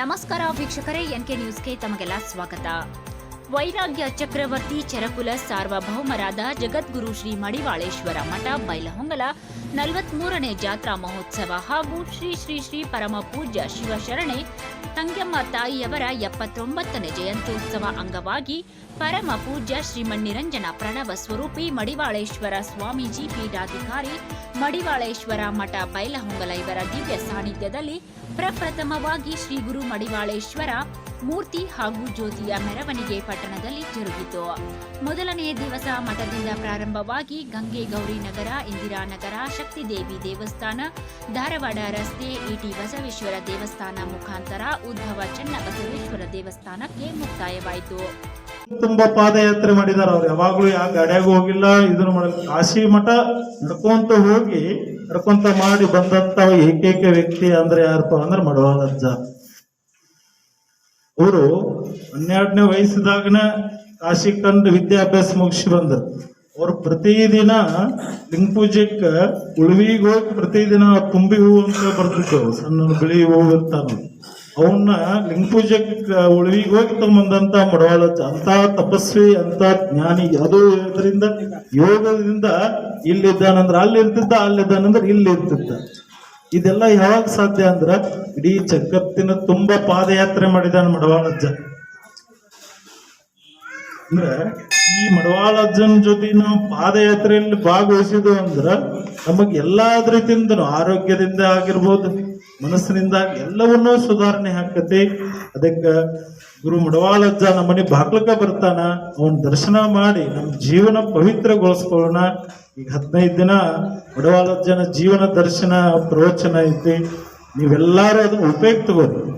ನಮಸ್ಕಾರ ವೀಕ್ಷಕರೇ, ಎನ್ಕೆ ನ್ಯೂಸ್ಗೆ ತಮಗೆಲ್ಲ ಸ್ವಾಗತ. ವೈರಾಗ್ಯ ಚಕ್ರವರ್ತಿ ಚರಕುಲ ಸಾರ್ವಭೌಮರಾದ ಜಗದ್ಗುರು ಶ್ರೀ ಮಡಿವಾಳೇಶ್ವರ ಮಠ, ಬೈಲಹೊಂಗಲ, ನಲವತ್ಮೂರನೇ ಜಾತ್ರಾ ಮಹೋತ್ಸವ ಹಾಗೂ ಶ್ರೀ ಶ್ರೀ ಶ್ರೀ ಪರಮ ಪೂಜ್ಯ ಶಿವಶರಣೆ ತಂಗಮ್ಮ ತಾಯಿಯವರ ಎಪ್ಪತ್ತೊಂಬತ್ತನೇ ಜಯಂತ್ಯುತ್ಸವ ಅಂಗವಾಗಿ ಪರಮ ಪೂಜ್ಯ ಶ್ರೀಮನ್ನಿರಂಜನ ಪ್ರಣವ ಸ್ವರೂಪಿ ಮಡಿವಾಳೇಶ್ವರ ಸ್ವಾಮೀಜಿ ಪೀಠಾಧಿಕಾರಿ ಮಡಿವಾಳೇಶ್ವರ ಮಠ ಬೈಲಹೊಂಗಲ ಇವರ ದಿವ್ಯ ಸಾನ್ನಿಧ್ಯದಲ್ಲಿ ಪ್ರಪ್ರಥಮವಾಗಿ ಶ್ರೀ ಗುರು ಮಡಿವಾಳೇಶ್ವರ ಮೂರ್ತಿ ಹಾಗೂ ಜ್ಯೋತಿಯ ಮೆರವಣಿಗೆ ಪಟ್ಟಣದಲ್ಲಿ ಜರುಗಿತು. ಮೊದಲನೆಯ ದಿವಸ ಮಠದಿಂದ ಪ್ರಾರಂಭವಾಗಿ ಗಂಗೆ ಗೌರಿ ನಗರ ಇಂದಿರಾನಗರ ಶಕ್ತಿದೇವಿ ದೇವಸ್ಥಾನ, ಧಾರವಾಡ ರಸ್ತೆ ಇಟಿ ಬಸವೇಶ್ವರ ದೇವಸ್ಥಾನ ಮುಖಾಂತರ ಉದ್ಭವ ಚನ್ನಬಸವೇಶ್ವರ ದೇವಸ್ಥಾನಕ್ಕೆ ಮುಕ್ತಾಯವಾಯಿತು. ತುಂಬಾ ಪಾದಯಾತ್ರೆ ಮಾಡಿದಾರ ಅವ್ರು. ಯಾವಾಗ್ಲೂ ಯಾವ ಗಾಡಿಯಾಗ ಹೋಗಿಲ್ಲ, ಇದನ್ನ ಮಾಡಲ್ಲ. ಕಾಶಿ ಮಠ ನಡ್ಕೊಂತ ಹೋಗಿ, ನಡ್ಕೊಂತ ಮಾಡಿ ಬಂದಂತ ಏಕೈಕ ವ್ಯಕ್ತಿ ಅಂದ್ರೆ ಯಾರಪ್ಪ ಅಂದ್ರೆ ಮಡವಾಳಜ್ಜ ಅವರು ಹನ್ನೆರಡನೇ ವಯಸ್ಸದಾಗನ ಕಾಶಿ ಕಂಡು ವಿದ್ಯಾಭ್ಯಾಸ ಮುಗಿಸಿ ಬಂದರು. ಅವ್ರು ಪ್ರತಿದಿನ ಲಿಂಗ ಪೂಜೆಕ್ಕೆ ಉಳುವಿಗೆ ಹೋಗಿ ಪ್ರತಿದಿನ ತುಂಬಿ ಹೂವು ಅಂತ ಬರ್ತಿದ್ರು ಸಣ್ಣ ಬಿಳಿ ಹೂವು ಇರ್ತಾನ ಅವನ್ನ ಲಿಂಗ ಪೂಜೆಗೆ ಉಳ್ವಿಗೆ ಹೋಗಿ ತಗೊಂಬಂದಂತ ಮಡವಾಳ ಅಂತ ತಪಸ್ವಿ, ಅಂತ ಜ್ಞಾನಿ ಅದು ಇದರಿಂದ ಯೋಗದಿಂದ ಇಲ್ಲಿದ್ದಾನಂದ್ರ ಅಲ್ಲಿ ಇರ್ತಿದ್ದ ಅಲ್ಲಿದ್ದಾನಂದ್ರ ಇಲ್ಲಿ ಇರ್ತಿದ್ದ. ಇದೆಲ್ಲ ಯಾವಾಗ ಸಾಧ್ಯ ಅಂದ್ರ, ಇಡೀ ಜಗತ್ತಿನ ತುಂಬಾ ಪಾದಯಾತ್ರೆ ಮಾಡಿದಾನ ಮಡವಾಳಜ್ಜ ಅಂದ್ರೆ ಈ ಮಡವಾಳಜ್ಜನ ಜೊತೆ ನಾವು ಪಾದಯಾತ್ರೆಯಲ್ಲಿ ಭಾಗವಹಿಸಿದ್ವು ಅಂದ್ರ, ನಮಗೆ ಎಲ್ಲಾ ರೀತಿಯಿಂದನು ಆರೋಗ್ಯದಿಂದ ಆಗಿರ್ಬೋದು. ಮನಸ್ಸಿನಿಂದ ಎಲ್ಲವನ್ನೂ ಸುಧಾರಣೆ ಹಾಕತಿ ಅದಕ್ಕೆ ಗುರು ಮಡವಾಳಜ್ಜ ನಮ್ಮ ಮನೆ ಬಾಗ್ಲಕ ಬರ್ತಾನ. ಅವನ್ ದರ್ಶನ ಮಾಡಿ ನಮ್ಮ ಜೀವನ ಪವಿತ್ರಗೊಳಿಸ್ಕೊಳ್ಳೋಣ. ಈಗ ಹದಿನೈದು ದಿನ ಮಡವಾಳಜ್ಜನ ಜೀವನ ದರ್ಶನ ಪ್ರವಚನ ಐತಿ. ನೀವೆಲ್ಲರೂ ಅದನ್ನ ಉಪಯೋಗ ತಗೋರಿ